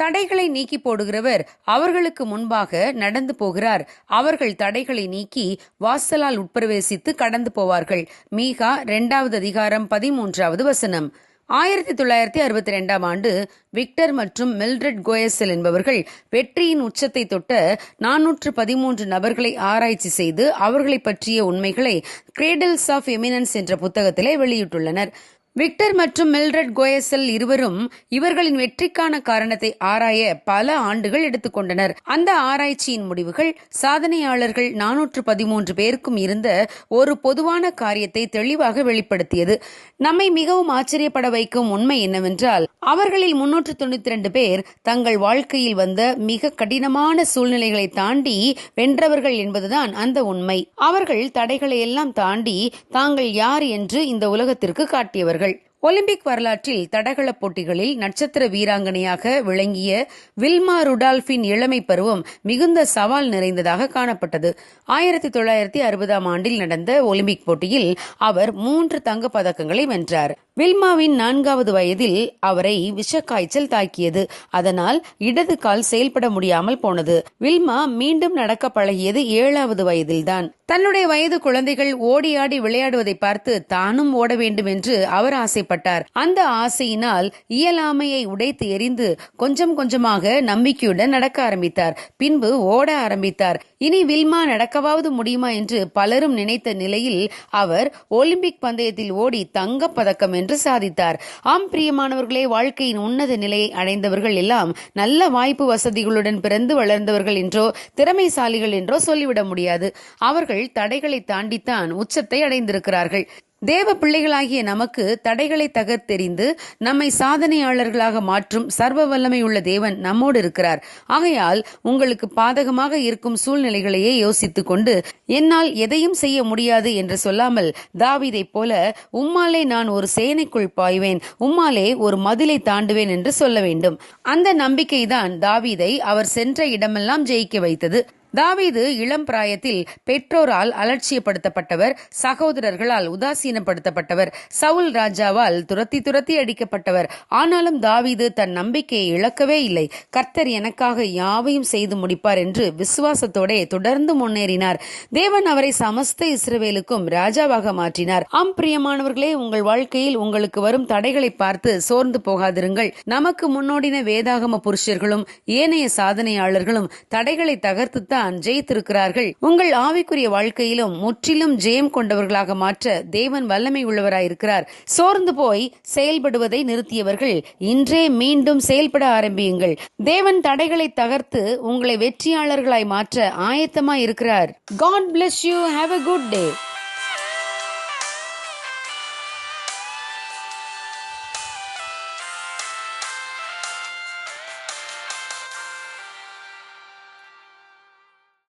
தடைகளை நீக்கி போடுகிறவர் அவர்களுக்கு முன்பாக நடந்து போகிறார். அவர்கள் தடைகளை நீக்கி வாசலால் உட்பிரவேசித்து கடந்து போவார்கள். மீகா இரண்டாவது அதிகாரம் பதிமூன்றாவது வசனம். ஆயிரத்தி தொள்ளாயிரத்தி அறுபத்தி ரெண்டாம் ஆண்டு விக்டர் மற்றும் மில்ட்ரட் கோயசல் என்பவர்கள் வெற்றியின் உச்சத்தை தொட்ட நானூற்று பதிமூன்று நபர்களை ஆராய்ச்சி செய்து அவர்களை பற்றிய உண்மைகளை கிரேடல்ஸ் ஆஃப் எமினன்ஸ் என்ற புத்தகத்திலே வெளியிட்டுள்ளனர். விக்டர் மற்றும் மில்ரட் கோயசல் இருவரும் இவர்களின் வெற்றிக்கான காரணத்தை ஆராய பல ஆண்டுகள் எடுத்துக்கொண்டனர். அந்த ஆராய்ச்சியின் முடிவுகள் சாதனையாளர்கள் நானூற்று பதிமூன்று பேருக்கும் இருந்த ஒரு பொதுவான காரியத்தை தெளிவாக வெளிப்படுத்தியது. நம்மை மிகவும் ஆச்சரியப்பட வைக்கும் உண்மை என்னவென்றால் அவர்களில் முன்னூற்று தொண்ணூத்தி ரெண்டு பேர் தங்கள் வாழ்க்கையில் வந்த மிக கடினமான சூழ்நிலைகளை தாண்டி வென்றவர்கள் என்பதுதான் அந்த உண்மை. அவர்கள் தடைகளை எல்லாம் தாண்டி தாங்கள் யார் என்று இந்த உலகத்திற்கு காட்டியவர்கள். ஒலிம்பிக் வரலாற்றில் தடகள போட்டிகளில் நட்சத்திர வீராங்கனையாக விளங்கிய வில்மா ருடால்ஃபின் இளமை பருவம் மிகுந்த சவால் நிறைந்ததாக காணப்பட்டது. ஆயிரத்தி தொள்ளாயிரத்தி அறுபதாம் ஆண்டில் நடந்த ஒலிம்பிக் போட்டியில் அவர் மூன்று தங்கப் பதக்கங்களை வென்றார். வில்மாவின் நான்காவது வயதில் அவரை விஷக்காய்ச்சல் தாக்கியது. அதனால் இடது கால் செயல்பட முடியாமல் போனது. வில்மா மீண்டும் நடக்க பழகியது ஏழாவது வயதில்தான். தன்னுடைய வயது குழந்தைகள் ஓடி ஆடி விளையாடுவதை பார்த்து தானும் ஓட வேண்டும் என்று அவர் ஆசைப்பட்டார். அந்த ஆசையினால் இயலாமையை உடைத்து எறிந்து கொஞ்சம் கொஞ்சமாக நம்பிக்கையுடன் நடக்க ஆரம்பித்தார். பின்பு ஓட ஆரம்பித்தார். இனி வில்மா நடக்கவாவது முடியுமா என்று பலரும் நினைத்த நிலையில் அவர் ஒலிம்பிக் பந்தயத்தில் ஓடி தங்கப் பதக்கம் என்று சாதித்தார். ஆம் பிரியமானவர்களே வாழ்க்கையின் உன்னத நிலையை அடைந்தவர்கள் எல்லாம் நல்ல வாய்ப்பு வசதிகளுடன் பிறந்து வளர்ந்தவர்கள் என்றோ திறமைசாலிகள் என்றோ சொல்லிவிட முடியாது. அவர்கள் தடைகளை தாண்டித்தான் உச்சத்தை அடைந்திருக்கிறார்கள். தேவ பிள்ளைகளாகிய நமக்கு தடைகளை தகர்த்தெறிந்து நம்மை சாதனையாளர்களாக மாற்றும் சர்வ வல்லமை உள்ள தேவன் நம்மோடு இருக்கிறார். ஆகையால் உங்களுக்கு பாதகமாக இருக்கும் சூழ்நிலைகளையே யோசித்துக் கொண்டு என்னால் எதையும் செய்ய முடியாது என்று சொல்லாமல் தாவீதைப் போல உம்மாலே நான் ஒரு சேனைக்குள் பாய்வேன் உம்மாலே ஒரு மதிலை தாண்டுவேன் என்று சொல்ல வேண்டும். அந்த நம்பிக்கைதான் தாவீதை அவர் சென்ற இடமெல்லாம் ஜெயிக்க வைத்தது. தாவீது இளம் பிராயத்தில் பெற்றோரால் அலட்சியப்படுத்தப்பட்டவர் சகோதரர்களால் உதாசீனப்படுத்தப்பட்டவர் சவுல் ராஜாவால் துரத்தி துரத்தி அடிக்கப்பட்டவர். ஆனாலும் தாவீது தன் நம்பிக்கையை இழக்கவே இல்லை. கர்த்தர் எனக்காக யாவையும் செய்து முடிப்பார் என்று விசுவாசத்தோடே தொடர்ந்து முன்னேறினார். தேவன் அவரை சமஸ்த இஸ்ரவேலுக்கும் ராஜாவாக மாற்றினார். ஆம் பிரியமானவர்களே உங்கள் வாழ்க்கையில் உங்களுக்கு வரும் தடைகளை பார்த்து சோர்ந்து போகாதிருங்கள். நமக்கு முன்னோடின வேதாகம புருஷர்களும் ஏனைய சாதனையாளர்களும் தடைகளை தகர்த்துத்தான் தான் ஜெயித்திருக்கிறார்கள். உங்கள் ஆவிக்குரிய வாழ்க்கையிலும் முற்றிலும் ஜெயம் கொண்டவர்களாக மாற்ற தேவன் வல்லமை உள்ளவராயிருக்கிறார் சோர்ந்து போய் செயல்படுவதை நிறுத்தியவர்கள் இன்றே மீண்டும் செயல்பட ஆரம்பியுங்கள். தேவன் தடைகளை தகர்த்து உங்களை வெற்றியாளர்களாய் மாற்ற ஆயத்தமாய் இருக்கிறார். God bless you have a good day